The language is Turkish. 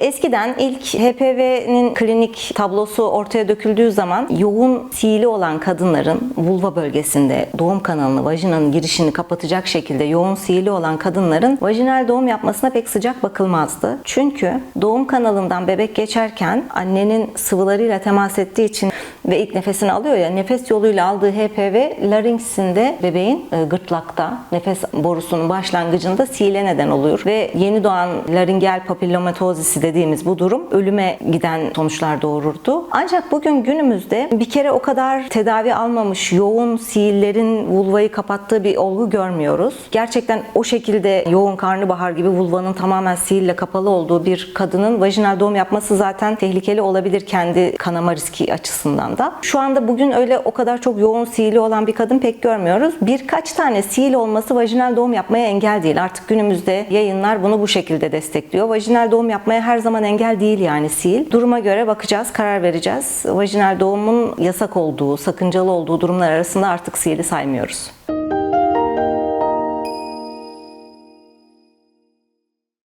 Eskiden ilk HPV'nin klinik tablosu ortaya döküldüğü zaman yoğun sihili olan kadınların vulva bölgesinde doğum kanalını, vajinanın girişini kapatacak şekilde yoğun sihili olan kadınların vajinal doğum yapmasına pek sıcak bakılmazdı. Çünkü doğum kanalından bebek geçerken annenin sıvılarıyla temas ettiği için ve ilk nefesini alıyor ya nefes yoluyla aldığı HPV larinksinde bebeğin e, gırtlakta nefes borusunun başlangıcında sihile neden olur ve yeni doğan laringel papillomatozisi dediğimiz bu durum ölüme giden sonuçlar doğururdu. Ancak bugün günümüzde bir kere o kadar tedavi almamış yoğun sihillerin vulvayı kapattığı bir olgu görmüyoruz. Gerçekten o şekilde yoğun karnabahar gibi vulvanın tamamen sihirle kapalı olduğu bir kadının vajinal doğum yapması zaten tehlikeli olabilir kendi kanama riski açısından da. Şu anda bugün öyle o kadar çok yoğun sihili olan bir kadın pek görmüyoruz. Birkaç tane sihil olması vajinal doğum yapmaya engel değil. Artık günümüzde yayınlar bunu bu şekilde destekliyor. Vajinal doğum yapmaya her zaman engel değil yani sihil. Duruma göre bakacağız, karar vereceğiz. Vajinal doğumun yasak olduğu, sakıncalı olduğu durumlar arasında artık sihili saymıyoruz.